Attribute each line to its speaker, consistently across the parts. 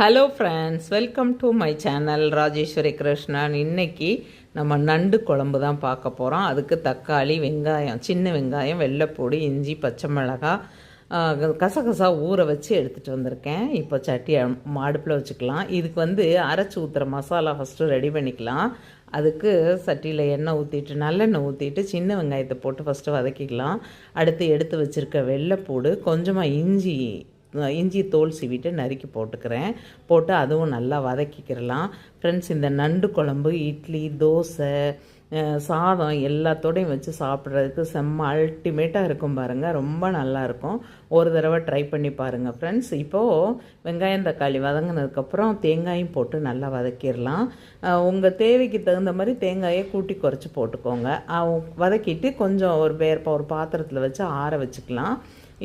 Speaker 1: Hello friends welcome to my channel Rajeswari Krishnan இன்னைக்கு நம்ம நண்டு குழம்பு தான் பார்க்க போகிறோம் அதுக்கு தக்காளி வெங்காயம் சின்ன வெங்காயம் வெள்ளைப்பூடி இஞ்சி பச்சை மிளகாய் கசகசா ஊற வச்சு எடுத்துகிட்டு வந்திருக்கேன். இப்போ சட்டி அடுப்பில் வச்சுக்கலாம். இதுக்கு வந்து அரைச்சி ஊற்றுற மசாலா ஃபஸ்ட்டு ரெடி பண்ணிக்கலாம். அதுக்கு சட்டியில் எண்ணெய் ஊற்றிட்டு நல்லெண்ணெய் ஊற்றிட்டு சின்ன வெங்காயத்தை போட்டு ஃபஸ்ட்டு வதக்கிக்கலாம். அடுத்து எடுத்து வச்சுருக்க வெள்ளைப்பூடு கொஞ்சமாக இஞ்சி இஞ்சி தோல் சீவிட்டு நறுக்கி போட்டுக்கிறேன். போட்டு அதுவும் நல்லா வதக்கிக்கிறலாம் ஃப்ரெண்ட்ஸ் இந்த நண்டு குழம்பு இட்லி தோசை சாதம் எல்லாத்தோடையும் வச்சு சாப்பிட்றதுக்கு செம்ம அல்டிமேட்டாக இருக்கும் பாருங்கள் ரொம்ப நல்லா இருக்கும் ஒரு தடவை ட்ரை பண்ணி பாருங்கள் ஃப்ரெண்ட்ஸ் இப்போது வெங்காயம் தக்காளி வதங்கினதுக்கப்புறம் தேங்காயும் போட்டு நல்லா வதக்கிடலாம். உங்கள் தேவைக்கு தகுந்த மாதிரி தேங்காயை கூட்டி குறைச்சி போட்டுக்கோங்க. வதக்கிட்டு கொஞ்சம் ஒரு பேர் ஒரு பாத்திரத்தில் வச்சு ஆற வச்சுக்கலாம்.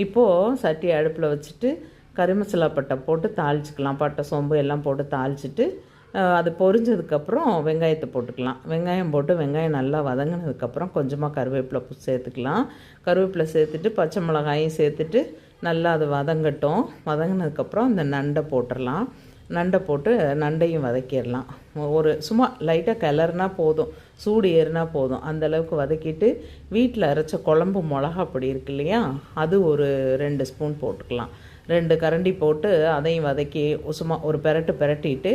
Speaker 1: இப்போது சட்டி அடுப்பில் வச்சுட்டு கருமசலா மசாலா பட்டை போட்டு தாளிச்சிக்கலாம். பட்டை சோம்பு எல்லாம் போட்டு தாளிச்சிட்டு அது பொரிஞ்சதுக்கப்புறம் வெங்காயத்தை போட்டுக்கலாம். வெங்காயம் போட்டு வெங்காயம் நல்லா வதங்கினதுக்கப்புறம் கொஞ்சமாக கருவேப்பிலை பூ சேர்த்துக்கலாம். கருவேப்பிலை சேர்த்துட்டு பச்சை மிளகாயும் சேர்த்துட்டு நல்லா அது வதங்கட்டும். வதங்கினதுக்கப்புறம் இந்த நண்டை போட்டுடலாம் நண்டை போட்டு நண்டையும் வதக்கிடலாம். ஒரு சும்மா லைட்டாக கிளறுனா போதும். சூடு ஏறுனா போதும். அந்தளவுக்கு வதக்கிட்டு வீட்டில் அரைச்ச குழம்பு மிளகா அப்படி இருக்கு இல்லையா? அது ஒரு ரெண்டு ஸ்பூன் போட்டுக்கலாம். ரெண்டு கரண்டி போட்டு அதையும் வதக்கி சும்மா ஒரு பெரட்டு பெரட்டிட்டு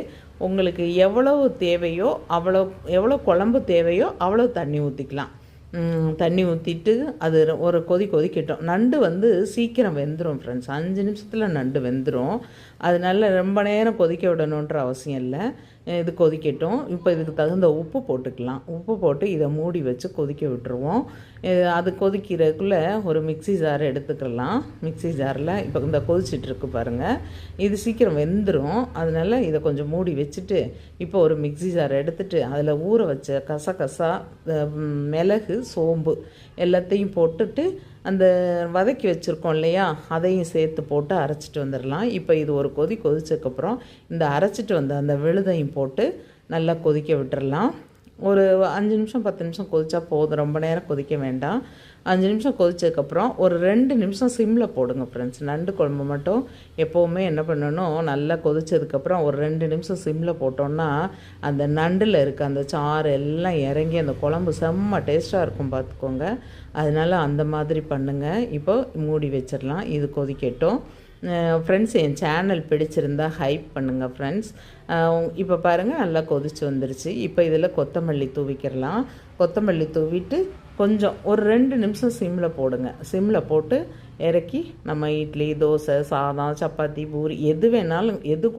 Speaker 1: உங்களுக்கு எவ்வளவு தேவையோ அவ்வளோ எவ்வளோ குழம்பு தேவையோ அவ்வளோ தண்ணி ஊற்றிக்கலாம் தண்ணி ஊற்றிட்டு அது ஒரு கொதி கொதிக்கட்டும். நண்டு வந்து சீக்கிரம் வெந்துடும் ஃப்ரெண்ட்ஸ் அஞ்சு நிமிஷத்தில் நண்டு வெந்துடும் அதனால ரொம்ப நேரம் கொதிக்க விடணுன்ற அவசியம் இல்லை. இது கொதிக்கட்டும். இப்போ இதுக்கு தகுந்த உப்பு போட்டுக்கலாம். உப்பு போட்டு இதை மூடி வச்சு கொதிக்க விட்டுருவோம். அது கொதிக்கிறதுக்குள்ளே ஒரு மிக்ஸி ஜார் எடுத்துக்கலாம். மிக்ஸி ஜாரில் இப்போ இந்த கொதிச்சிட்ருக்கு பாருங்கள் இது சீக்கிரம் வெந்துடும் அதனால இதை கொஞ்சம் மூடி வச்சுட்டு இப்போ ஒரு மிக்ஸி ஜார் எடுத்துகிட்டு அதில் ஊற வச்ச கசகசா மிளகு சோம்பு எல்லாத்தையும் போட்டுட்டு அந்த வதக்கி வச்சுருக்கோம் இல்லையா? அதையும் சேர்த்து போட்டு அரைச்சிட்டு வந்துடலாம் இப்போ இது ஒரு கொதி கொதிச்சதுக்கப்புறம் இந்த அரைச்சிட்டு வந்த அந்த விழுதையும் போட்டு நல்லா கொதிக்க விட்டுறலாம் ஒரு அஞ்சு நிமிஷம் பத்து நிமிஷம் கொதிச்சா போதும். ரொம்ப நேரம் கொதிக்க வேண்டாம். அஞ்சு நிமிஷம் கொதிச்சதுக்கப்புறம் ஒரு ரெண்டு நிமிஷம் சிம்மில் போடுங்க ஃப்ரெண்ட்ஸ் நண்டு குழம்பு மட்டும் எப்போவுமே என்ன பண்ணணும்? நல்லா கொதிச்சதுக்கப்புறம் ஒரு ரெண்டு நிமிஷம் சிம்மில் போட்டோம்னா அந்த நண்டில் இருக்க அந்த சாறு எல்லாம் இறங்கி அந்த குழம்பு செம்ம டேஸ்ட்டாக இருக்கும் பார்த்துக்கோங்க அதனால அந்த மாதிரி பண்ணுங்கள் இப்போ மூடி வச்சிடலாம். இது கொதிக்கட்டும். ஃப்ரெண்ட்ஸ் என் சேனல் பிடிச்சிருந்தா ஹைப் பண்ணுங்கள் ஃப்ரெண்ட்ஸ் இப்போ பாருங்கள் நல்லா கொதிச்சு வந்துருச்சு. இப்போ இதில் கொத்தமல்லி தூவிக்கிறலாம். கொத்தமல்லி தூவிட்டு கொஞ்சம் ஒரு ரெண்டு நிமிஷம் சிம்மில் போடுங்க. சிம்மில் போட்டு இறக்கி நம்ம இட்லி தோசை சாதம் சப்பாத்தி பூரி எது வேணாலும் எது